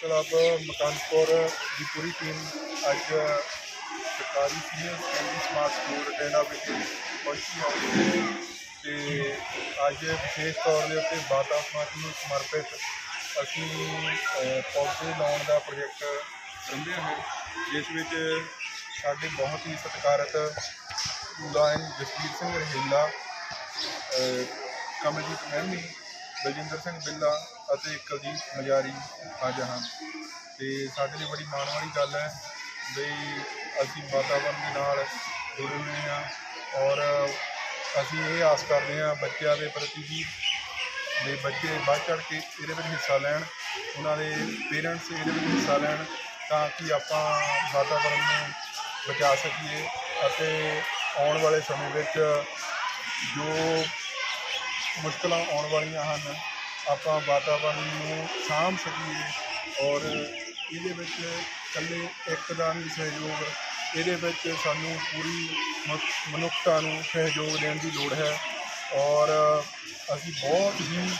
Club ਮਕਾਨਪੁਰ ਦੀ ਪੂਰੀ team ਅੱਜ ਸਰਕਾਰੀ senior secondary smart school Ratena ਵਿਖੇ ਪਹੁੰਚੀ ਹੈ। ਤੇ ਅੱਜ ਵਿਸ਼ੇਸ਼ ਤੌਰ ਦੇ ਉੱਤੇ ਬਾਤਾ ਸਮਾਜ ਨੂੰ ਸਮਰਪਿਤ ਅਸੀਂ ਪੌਦੇ ਲਾਉਣ ਦਾ ਪ੍ਰੋਜੈਕਟ ਸੰਭਿਆ ਹੈ। ਜਿਸ ਵਿੱਚ ਸਾਡੇ ਬਹੁਤ ਹੀ ਸਤਿਕਾਰਤ ਲਾਇਨ ਜਸਵੀਰ ਸਿੰਘ ਰਹੀਲਾ ਕਮਲਜੀਤ ਮਹਿਮੀ ਬਲਜਿੰਦਰ ਸਿੰਘ ਬਿੱਲਾ ਅਤੇ ਕੁਲਦੀਪ ਮਜਾਰੀ ਹਾਜ਼ਰ ਹਨ। ਤੇ ਸਾਡੇ ਲਈ ਬੜੀ ਮਾਣ ਵਾਲੀ ਗੱਲ ਹੈ ਵੀ ਅਸੀਂ ਵਾਤਾਵਰਣ ਦੇ ਨਾਲ ਜੁੜੇ ਹੋਏ ਹਾਂ ਔਰ ਅਸੀਂ ਇਹ ਆਸ ਕਰਦੇ ਹਾਂ ਬੱਚਿਆਂ ਦੇ ਪ੍ਰਤੀ ਵੀ ਦੇ ਬੱਚੇ ਵੱਧ ਚੜ ਕੇ ਇਹਦੇ ਵਿੱਚ ਹਿੱਸਾ ਲੈਣ, ਉਹਨਾਂ ਦੇ ਪੇਰੈਂਟਸ ਇਹਦੇ ਵਿੱਚ ਹਿੱਸਾ ਲੈਣ ਤਾਂ ਕਿ ਆਪਾਂ ਵਾਤਾਵਰਣ ਨੂੰ ਬਚਾ ਸਕੀਏ ਅਤੇ ਆਉਣ ਵਾਲੇ ਸਮੇਂ ਵਿੱਚ ਜੋ ਮੁਸ਼ਕਲਾਂ ਆਉਣ ਵਾਲੀਆਂ ਹਨ। ਆਪਾਂ ਵਾਤਾਵਰਨ ਨੂੰ ਸਾਂਭ ਸਕੀਏ ਔਰ ਇਹਦੇ ਵਿੱਚ ਇਕੱਲੇ ਇੱਕ ਦਾ ਨਹੀਂ ਸਹਿਯੋਗ, ਇਹਦੇ ਵਿੱਚ ਸਾਨੂੰ ਪੂਰੀ ਮ- ਮਨੁੱਖਤਾ ਨੂੰ ਸਹਿਯੋਗ ਦੇਣ ਦੀ ਲੋੜ ਹੈ ਔਰ ਅਸੀਂ ਬਹੁਤ ਹੀ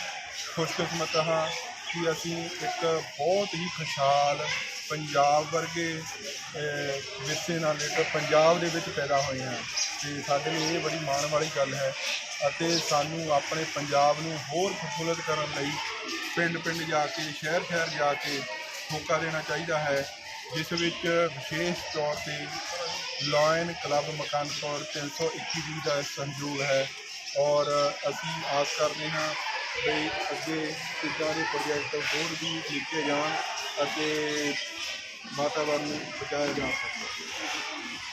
ਖੁਸ਼ਕਿਸਮਤ ਹਾਂ ਕਿ ਅਸੀਂ ਇੱਕ ਬਹੁਤ ਹੀ ਖੁਸ਼ਹਾਲ ਪੰਜਾਬ ਵਰਗੇ ਵਿਰਸੇ ਨਾਲ ਇੱਕ ਪੰਜਾਬ ਦੇ ਵਿੱਚ ਪੈਦਾ ਹੋਏ ਹਾਂ। ਤੇ ਸਾਡੇ ਲਈ ਇਹ ਬੜੀ ਮਾਣ ਵਾਲੀ ਗੱਲ ਹੈ ਅਤੇ ਸਾਨੂੰ ਆਪਣੇ ਪੰਜਾਬ ਨੂੰ ਹੋਰ ਪ੍ਰਫੁੱਲਤ ਕਰਨ ਲਈ ਪਿੰਡ ਪਿੰਡ ਜਾ ਕੇ ਸ਼ਹਿਰ ਸ਼ਹਿਰ ਜਾ ਕੇ ਮੌਕਾ ਦੇਣਾ ਚਾਹੀਦਾ ਹੈ, ਜਿਸ ਵਿੱਚ ਵਿਸ਼ੇਸ਼ ਤੌਰ ਤੇ ਲਾਇਨ ਕਲੱਬ ਮਕਾਨਪੁਰ 321 ਦਾ ਸੰਯੋਗ ਹੈ ਔਰ ਅਸੀਂ ਆਸ ਕਰਦੇ ਹਾਂ ਵੀ ਅੱਗੇ ਇੱਦਾਂ ਦੇ ਪ੍ਰੋਜੈਕਟ ਹੋਰ ਵੀ ਲਿਖੇ ਜਾਣ ਅਤੇ ਵਾਤਾਵਰਨ ਨੂੰ ਬਚਾਇਆ ਜਾ ਸਕਦਾ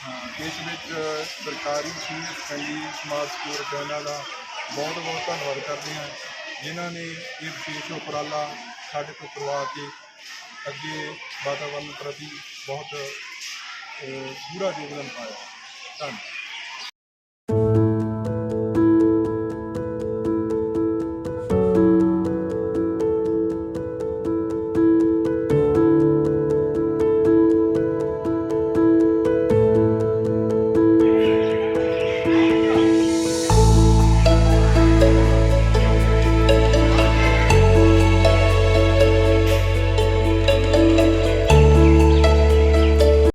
ਹਾਂ। ਇਸ ਵਿੱਚ ਸਰਕਾਰੀ ਸੀਨੀਅਰ ਸੈਕੰਡਰੀ ਸਮਾਜ ਸਕੂਲ ਰਟਾਨਾ ਦਾ ਬਹੁਤ ਬਹੁਤ ਧੰਨਵਾਦ ਕਰਦੇ ਹਾਂ। ਜਿਨ੍ਹਾਂ ਨੇ ਇਹ ਵਿਸ਼ੇਸ਼ ਉਪਰਾਲਾ ਸਾਡੇ ਤੋਂ ਕਰਵਾ ਕੇ ਅੱਗੇ ਵਾਤਾਵਰਨ ਪ੍ਰਤੀ ਬਹੁਤ ਪੂਰਾ ਯੋਗਦਾਨ ਪਾਇਆ। ਧੰਨਵਾਦ।